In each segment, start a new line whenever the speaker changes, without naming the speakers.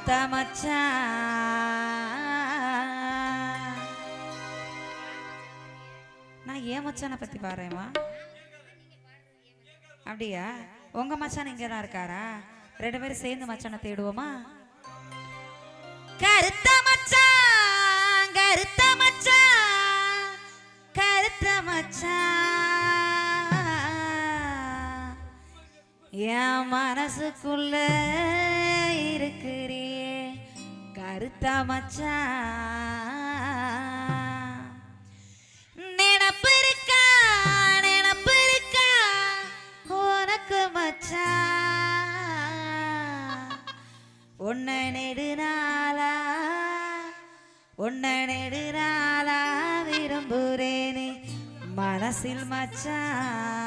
கருத்த மச்சான் நான் ஏன் மச்சானை பத்தி பாருமா அப்படியா? உங்க மச்சான் இங்க தான் இருக்காரா? ரெண்டு பேரும் சேர்ந்து மச்சானை தேடுவோமா? கருத்த மச்சான் கருத்த மச்சான் கருத்த மச்சான் என் மனசுக்குள்ள கருத்த மச்சான் நினப்பு இருக்கா நினப்பு இருக்கா உனக்கு மச்சான் உன்னை நெடுநாளா உன்னை நெடுநாளா விரும்புறேனே மனசில் மச்சான்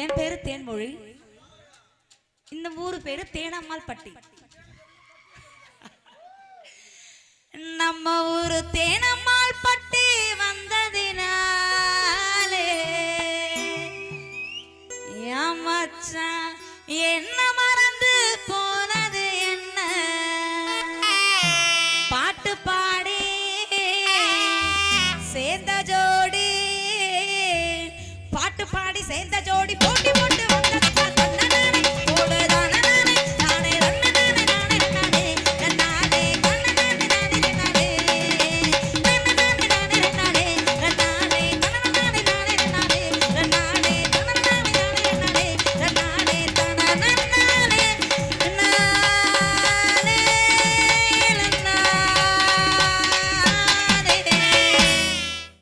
என் பேரு தேன்மொழி. இந்த ஊரு பேரு தேனம்மாள் பட்டி. நம்ம ஊரு தேனம்மாள் பட்டி வந்ததினாலே என்ன